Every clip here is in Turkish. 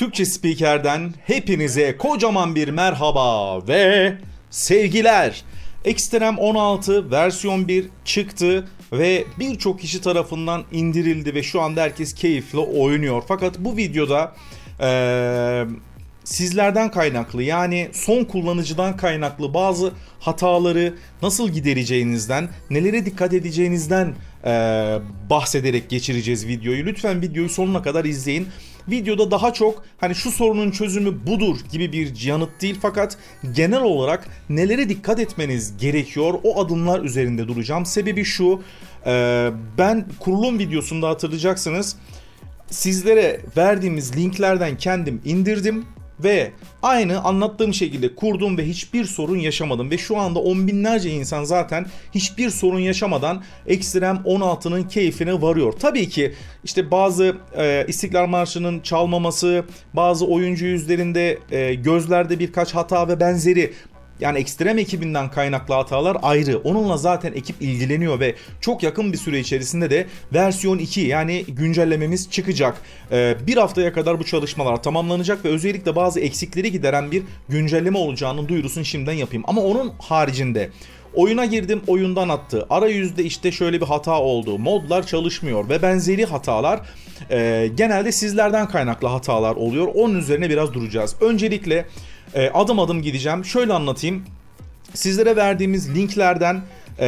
Türkçe Spiker'den hepinize kocaman bir merhaba ve sevgiler. Extreme 16 versiyon 1 çıktı ve birçok kişi tarafından indirildi ve şu anda herkes keyifle oynuyor. Fakat bu videoda eee, sizlerden kaynaklı yani son kullanıcıdan kaynaklı bazı hataları nasıl gidereceğinizden, nelere dikkat edeceğinizden eee, bahsederek geçireceğiz videoyu. Lütfen videoyu sonuna kadar izleyin. Videoda daha çok hani şu sorunun çözümü budur gibi bir yanıt değil fakat genel olarak nelere dikkat etmeniz gerekiyor o adımlar üzerinde duracağım. Sebebi şu eee, ben kurulum videosunda hatırlayacaksınız sizlere verdiğimiz linklerden kendim indirdim ve aynı anlattığım şekilde kurdum ve hiçbir sorun yaşamadım. Ve şu anda on binlerce insan zaten hiçbir sorun yaşamadan Extreme 16'nın keyfine varıyor. Tabii ki işte bazı e, İstiklal Marşı'nın çalmaması, bazı oyuncu yüzlerinde e, gözlerde birkaç hata ve benzeri yani ekstrem ekibinden kaynaklı hatalar ayrı. Onunla zaten ekip ilgileniyor ve çok yakın bir süre içerisinde de versiyon 2 yani güncellememiz çıkacak. Ee, bir haftaya kadar bu çalışmalar tamamlanacak ve özellikle bazı eksikleri gideren bir güncelleme olacağının duyurusunu şimdiden yapayım. Ama onun haricinde Oyuna girdim oyundan attı. Arayüzde işte şöyle bir hata oldu. Modlar çalışmıyor ve benzeri hatalar e, genelde sizlerden kaynaklı hatalar oluyor. Onun üzerine biraz duracağız. Öncelikle e, adım adım gideceğim. Şöyle anlatayım. Sizlere verdiğimiz linklerden e,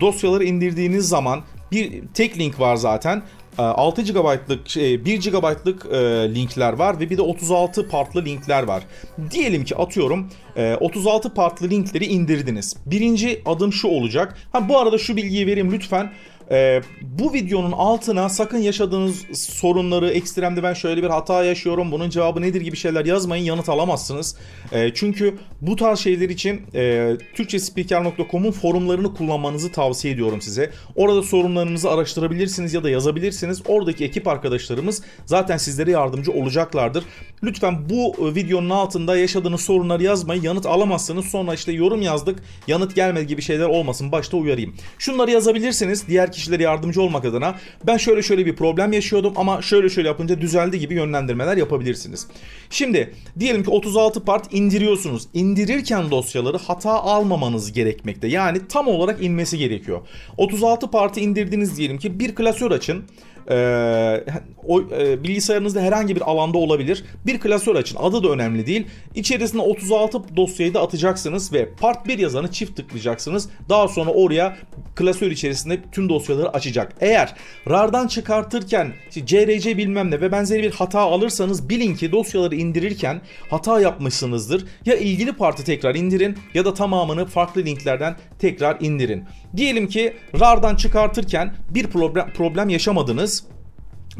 dosyaları indirdiğiniz zaman bir tek link var zaten. E, 6 GB'lık şey, 1 GB'lık e, linkler var ve bir de 36 partlı linkler var. Diyelim ki atıyorum e, 36 partlı linkleri indirdiniz. Birinci adım şu olacak. Ha bu arada şu bilgiyi vereyim lütfen. Ee, bu videonun altına sakın yaşadığınız sorunları, ekstremde ben şöyle bir hata yaşıyorum, bunun cevabı nedir gibi şeyler yazmayın, yanıt alamazsınız. Ee, çünkü bu tarz şeyler için e, Türkçespiker.com'un forumlarını kullanmanızı tavsiye ediyorum size. Orada sorunlarınızı araştırabilirsiniz ya da yazabilirsiniz. Oradaki ekip arkadaşlarımız zaten sizlere yardımcı olacaklardır. Lütfen bu videonun altında yaşadığınız sorunları yazmayın, yanıt alamazsınız. Sonra işte yorum yazdık, yanıt gelmedi gibi şeyler olmasın. Başta uyarayım. Şunları yazabilirsiniz diğer kişilere yardımcı olmak adına. Ben şöyle şöyle bir problem yaşıyordum ama şöyle şöyle yapınca düzeldi gibi yönlendirmeler yapabilirsiniz. Şimdi diyelim ki 36 part indiriyorsunuz. İndirirken dosyaları hata almamanız gerekmekte. Yani tam olarak inmesi gerekiyor. 36 partı indirdiniz diyelim ki bir klasör açın. Ee, o e, bilgisayarınızda herhangi bir alanda olabilir. Bir klasör açın. Adı da önemli değil. İçerisine 36 dosyayı da atacaksınız ve part 1 yazanı çift tıklayacaksınız. Daha sonra oraya klasör içerisinde tüm dosyaları açacak. Eğer RAR'dan çıkartırken işte CRC bilmem ne ve benzeri bir hata alırsanız bilin ki dosyaları indirirken hata yapmışsınızdır. Ya ilgili partı tekrar indirin ya da tamamını farklı linklerden tekrar indirin. Diyelim ki RAR'dan çıkartırken bir problem, problem yaşamadınız.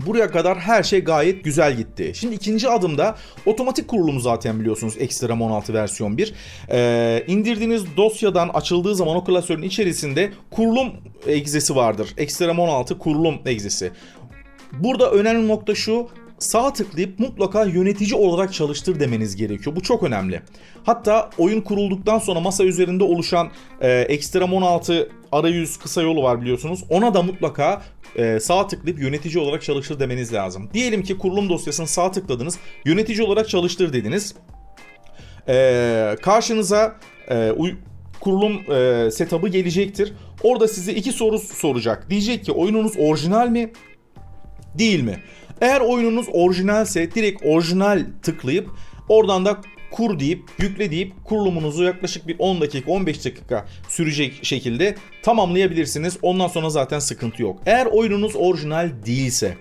Buraya kadar her şey gayet güzel gitti. Şimdi ikinci adımda otomatik kurulumu zaten biliyorsunuz Extreme 16 versiyon 1. Ee, indirdiğiniz dosyadan açıldığı zaman o klasörün içerisinde kurulum egzesi vardır. Extreme 16 kurulum egzesi. Burada önemli nokta şu sağ tıklayıp mutlaka yönetici olarak çalıştır demeniz gerekiyor. Bu çok önemli. Hatta oyun kurulduktan sonra masa üzerinde oluşan e, Extreme 16 arayüz kısa yolu var biliyorsunuz. Ona da mutlaka e, sağ tıklayıp yönetici olarak çalıştır demeniz lazım. Diyelim ki kurulum dosyasını sağ tıkladınız. Yönetici olarak çalıştır dediniz. E, karşınıza e, kurulum e, setup'ı gelecektir. Orada size iki soru soracak. Diyecek ki oyununuz orijinal mi? Değil mi? Eğer oyununuz orijinalse direkt orijinal tıklayıp oradan da kur deyip yükle deyip kurulumunuzu yaklaşık bir 10 dakika 15 dakika sürecek şekilde tamamlayabilirsiniz. Ondan sonra zaten sıkıntı yok. Eğer oyununuz orijinal değilse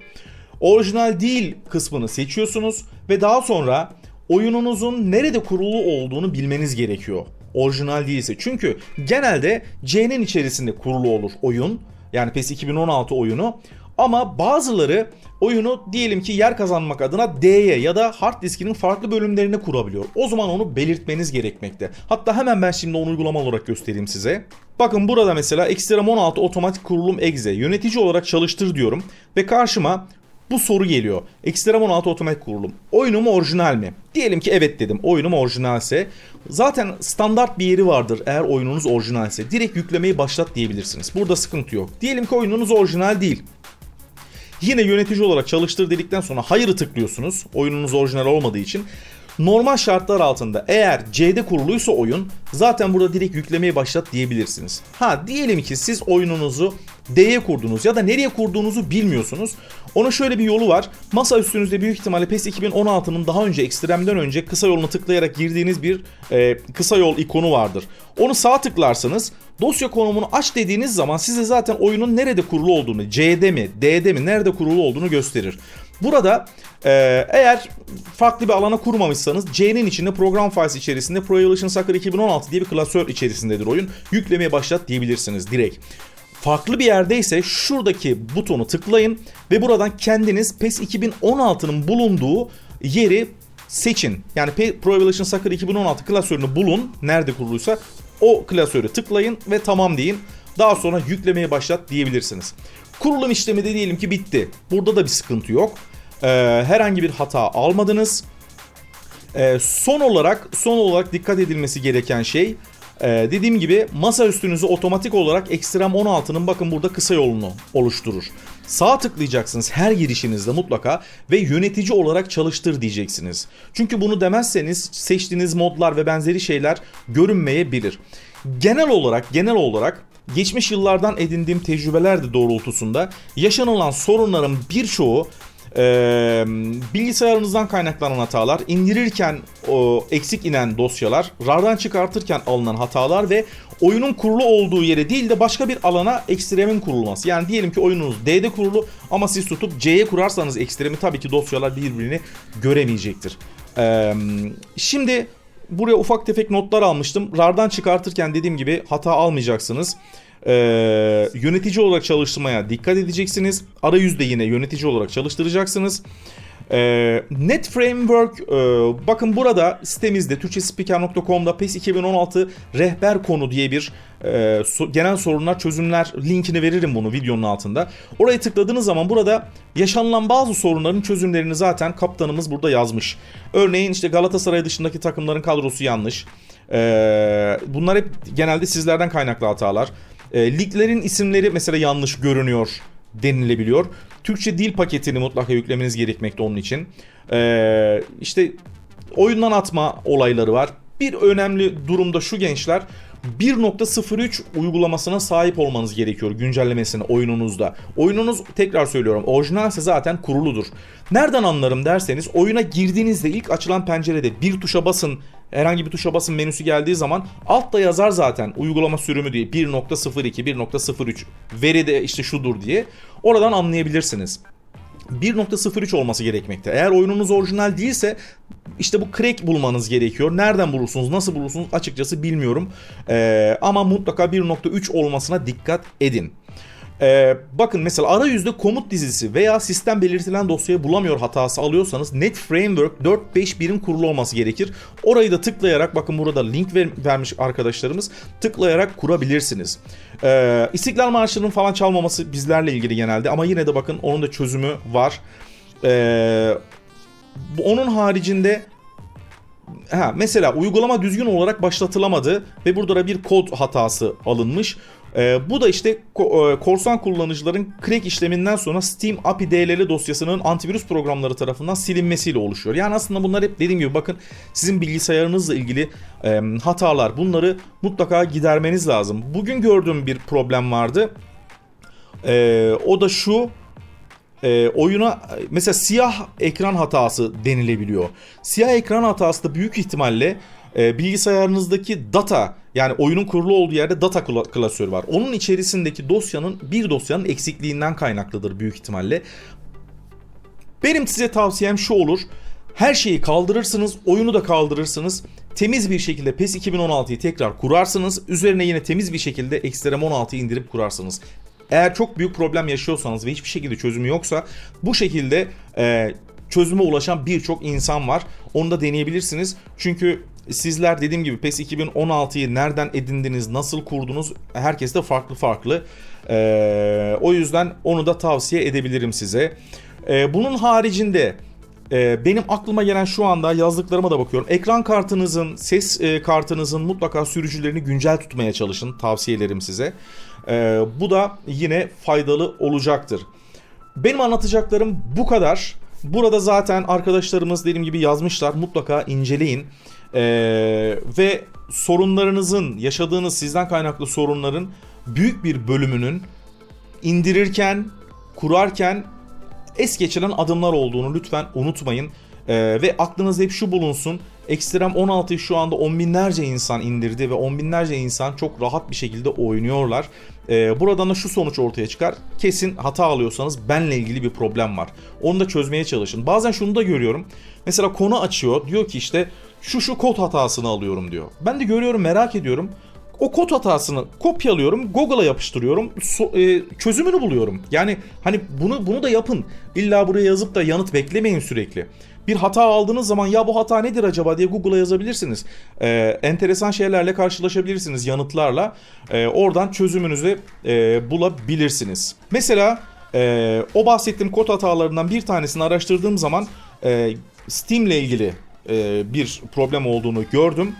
orijinal değil kısmını seçiyorsunuz ve daha sonra oyununuzun nerede kurulu olduğunu bilmeniz gerekiyor. Orijinal değilse. Çünkü genelde C'nin içerisinde kurulu olur oyun. Yani PES 2016 oyunu. Ama bazıları oyunu diyelim ki yer kazanmak adına D'ye ya da hard diskinin farklı bölümlerine kurabiliyor. O zaman onu belirtmeniz gerekmekte. Hatta hemen ben şimdi onu uygulama olarak göstereyim size. Bakın burada mesela Extreme 16 otomatik kurulum exe yönetici olarak çalıştır diyorum ve karşıma bu soru geliyor. Extreme 16 otomatik kurulum. Oyunum orijinal mi? Diyelim ki evet dedim. Oyunum orijinalse zaten standart bir yeri vardır eğer oyununuz orijinalse. Direkt yüklemeyi başlat diyebilirsiniz. Burada sıkıntı yok. Diyelim ki oyununuz orijinal değil. Yine yönetici olarak çalıştır dedikten sonra hayırı tıklıyorsunuz. Oyununuz orijinal olmadığı için. Normal şartlar altında eğer C'de kuruluysa oyun zaten burada direkt yüklemeye başlat diyebilirsiniz. Ha diyelim ki siz oyununuzu D'ye kurdunuz ya da nereye kurduğunuzu bilmiyorsunuz. Onun şöyle bir yolu var. Masa üstünüzde büyük ihtimalle PES 2016'nın daha önce ekstremden önce kısa yolunu tıklayarak girdiğiniz bir e, kısa yol ikonu vardır. Onu sağ tıklarsanız dosya konumunu aç dediğiniz zaman size zaten oyunun nerede kurulu olduğunu, C'de mi, D'de mi, nerede kurulu olduğunu gösterir. Burada e, eğer farklı bir alana kurmamışsanız C'nin içinde program files içerisinde Pro Evolution Soccer 2016 diye bir klasör içerisindedir oyun. Yüklemeye başlat diyebilirsiniz direkt. Farklı bir yerdeyse şuradaki butonu tıklayın ve buradan kendiniz PES 2016'nın bulunduğu yeri seçin. Yani Pro Evolution Soccer 2016 klasörünü bulun. Nerede kuruluysa o klasörü tıklayın ve tamam deyin. Daha sonra yüklemeye başlat diyebilirsiniz. Kurulum işlemi de diyelim ki bitti. Burada da bir sıkıntı yok. Ee, herhangi bir hata almadınız. Ee, son olarak son olarak dikkat edilmesi gereken şey ee, dediğim gibi masa üstünüzü otomatik olarak Extreme 16'nın bakın burada kısa yolunu oluşturur. Sağ tıklayacaksınız her girişinizde mutlaka ve yönetici olarak çalıştır diyeceksiniz. Çünkü bunu demezseniz seçtiğiniz modlar ve benzeri şeyler görünmeyebilir. Genel olarak genel olarak geçmiş yıllardan edindiğim tecrübeler de doğrultusunda yaşanılan sorunların birçoğu ee, bilgisayarınızdan kaynaklanan hatalar, indirirken o, eksik inen dosyalar, RAR'dan çıkartırken alınan hatalar ve oyunun kurulu olduğu yere değil de başka bir alana ekstremin kurulması. Yani diyelim ki oyununuz D'de kurulu ama siz tutup C'ye kurarsanız ekstremi tabii ki dosyalar birbirini göremeyecektir. Ee, şimdi buraya ufak tefek notlar almıştım. RAR'dan çıkartırken dediğim gibi hata almayacaksınız. Ee, yönetici olarak çalıştırmaya dikkat edeceksiniz. Arayüzde yine yönetici olarak çalıştıracaksınız. Ee, Net Framework e, bakın burada sitemizde türkçespiker.com'da PES 2016 rehber konu diye bir e, so, genel sorunlar çözümler linkini veririm bunu videonun altında. Oraya tıkladığınız zaman burada yaşanılan bazı sorunların çözümlerini zaten kaptanımız burada yazmış. Örneğin işte Galatasaray dışındaki takımların kadrosu yanlış. Ee, bunlar hep genelde sizlerden kaynaklı hatalar. E, liglerin isimleri mesela yanlış görünüyor denilebiliyor. Türkçe dil paketini mutlaka yüklemeniz gerekmekte onun için. E, işte oyundan atma olayları var. Bir önemli durumda şu gençler 1.03 uygulamasına sahip olmanız gerekiyor güncellemesini oyununuzda. Oyununuz tekrar söylüyorum orijinalse zaten kuruludur. Nereden anlarım derseniz oyuna girdiğinizde ilk açılan pencerede bir tuşa basın herhangi bir tuşa basın menüsü geldiği zaman altta yazar zaten uygulama sürümü diye 1.02 1.03 veri de işte şudur diye oradan anlayabilirsiniz. 1.03 olması gerekmekte. Eğer oyununuz orijinal değilse işte bu crack bulmanız gerekiyor. Nereden bulursunuz, nasıl bulursunuz açıkçası bilmiyorum. Ee, ama mutlaka 1.3 olmasına dikkat edin. Ee, bakın mesela arayüzde komut dizisi veya sistem belirtilen dosyayı bulamıyor hatası alıyorsanız Net Framework 4.5.1'in kurulu olması gerekir. Orayı da tıklayarak bakın burada link ver, vermiş arkadaşlarımız tıklayarak kurabilirsiniz. Ee, İstiklal Marşı'nın falan çalmaması bizlerle ilgili genelde ama yine de bakın onun da çözümü var. Ee, onun haricinde ha, mesela uygulama düzgün olarak başlatılamadı ve burada da bir kod hatası alınmış. Ee, bu da işte ko- e, korsan kullanıcıların crack işleminden sonra Steam API DLL dosyasının antivirüs programları tarafından silinmesiyle oluşuyor. Yani aslında bunlar hep dediğim gibi bakın sizin bilgisayarınızla ilgili e, hatalar. Bunları mutlaka gidermeniz lazım. Bugün gördüğüm bir problem vardı. E, o da şu e, oyuna mesela siyah ekran hatası denilebiliyor. Siyah ekran hatası da büyük ihtimalle e, bilgisayarınızdaki data yani oyunun kurulu olduğu yerde data klasörü var. Onun içerisindeki dosyanın bir dosyanın eksikliğinden kaynaklıdır büyük ihtimalle. Benim size tavsiyem şu olur. Her şeyi kaldırırsınız, oyunu da kaldırırsınız. Temiz bir şekilde PES 2016'yı tekrar kurarsınız. Üzerine yine temiz bir şekilde Extreme 16'yı indirip kurarsınız. Eğer çok büyük problem yaşıyorsanız ve hiçbir şekilde çözümü yoksa bu şekilde e, çözüme ulaşan birçok insan var. Onu da deneyebilirsiniz. Çünkü sizler dediğim gibi PES 2016'yı nereden edindiniz, nasıl kurdunuz herkes de farklı farklı. Ee, o yüzden onu da tavsiye edebilirim size. Ee, bunun haricinde e, benim aklıma gelen şu anda yazdıklarıma da bakıyorum. Ekran kartınızın, ses e, kartınızın mutlaka sürücülerini güncel tutmaya çalışın. Tavsiyelerim size. Ee, bu da yine faydalı olacaktır. Benim anlatacaklarım bu kadar. Burada zaten arkadaşlarımız dediğim gibi yazmışlar. Mutlaka inceleyin. Ee, ve sorunlarınızın, yaşadığınız sizden kaynaklı sorunların büyük bir bölümünün indirirken, kurarken es geçilen adımlar olduğunu lütfen unutmayın. Ee, ve aklınızda hep şu bulunsun. Extreme 16'yı şu anda on binlerce insan indirdi ve on binlerce insan çok rahat bir şekilde oynuyorlar. Ee, buradan da şu sonuç ortaya çıkar. Kesin hata alıyorsanız benle ilgili bir problem var. Onu da çözmeye çalışın. Bazen şunu da görüyorum. Mesela konu açıyor. Diyor ki işte şu şu kod hatasını alıyorum diyor. Ben de görüyorum merak ediyorum. O kod hatasını kopyalıyorum, Google'a yapıştırıyorum, so- e, çözümünü buluyorum. Yani hani bunu bunu da yapın. İlla buraya yazıp da yanıt beklemeyin sürekli. Bir hata aldığınız zaman ya bu hata nedir acaba diye Google'a yazabilirsiniz. Ee, enteresan şeylerle karşılaşabilirsiniz yanıtlarla. Ee, oradan çözümünüzü e, bulabilirsiniz. Mesela e, o bahsettiğim kod hatalarından bir tanesini araştırdığım zaman e, Steam ile ilgili e, bir problem olduğunu gördüm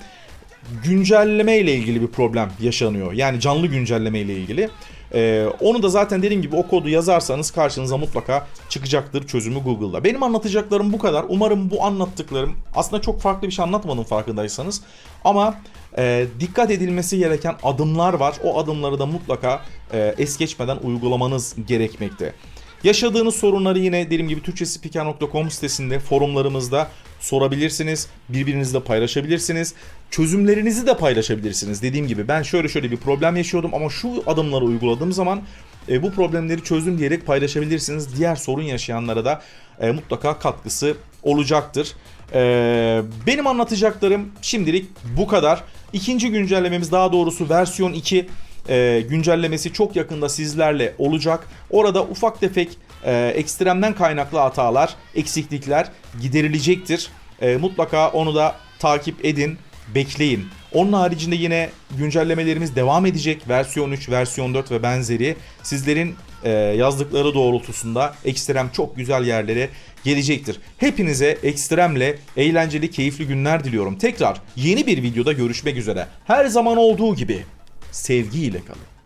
güncelleme ile ilgili bir problem yaşanıyor. Yani canlı güncelleme ile ilgili. Ee, onu da zaten dediğim gibi o kodu yazarsanız karşınıza mutlaka çıkacaktır çözümü Google'da. Benim anlatacaklarım bu kadar. Umarım bu anlattıklarım aslında çok farklı bir şey anlatmadım farkındaysanız. Ama e, dikkat edilmesi gereken adımlar var. O adımları da mutlaka e, es geçmeden uygulamanız gerekmekte. Yaşadığınız sorunları yine dediğim gibi türkçespiker.com sitesinde forumlarımızda sorabilirsiniz. Birbirinizle paylaşabilirsiniz. Çözümlerinizi de paylaşabilirsiniz. Dediğim gibi ben şöyle şöyle bir problem yaşıyordum ama şu adımları uyguladığım zaman e, bu problemleri çözdüm diyerek paylaşabilirsiniz. Diğer sorun yaşayanlara da e, mutlaka katkısı olacaktır. E, benim anlatacaklarım şimdilik bu kadar. İkinci güncellememiz daha doğrusu versiyon 2 e, güncellemesi çok yakında sizlerle olacak. Orada ufak tefek e, ekstremden kaynaklı hatalar, eksiklikler giderilecektir. E, mutlaka onu da takip edin, bekleyin. Onun haricinde yine güncellemelerimiz devam edecek. Versiyon 3, versiyon 4 ve benzeri. Sizlerin e, yazdıkları doğrultusunda ekstrem çok güzel yerlere gelecektir. Hepinize ekstremle eğlenceli, keyifli günler diliyorum. Tekrar yeni bir videoda görüşmek üzere. Her zaman olduğu gibi sevgiyle kalın.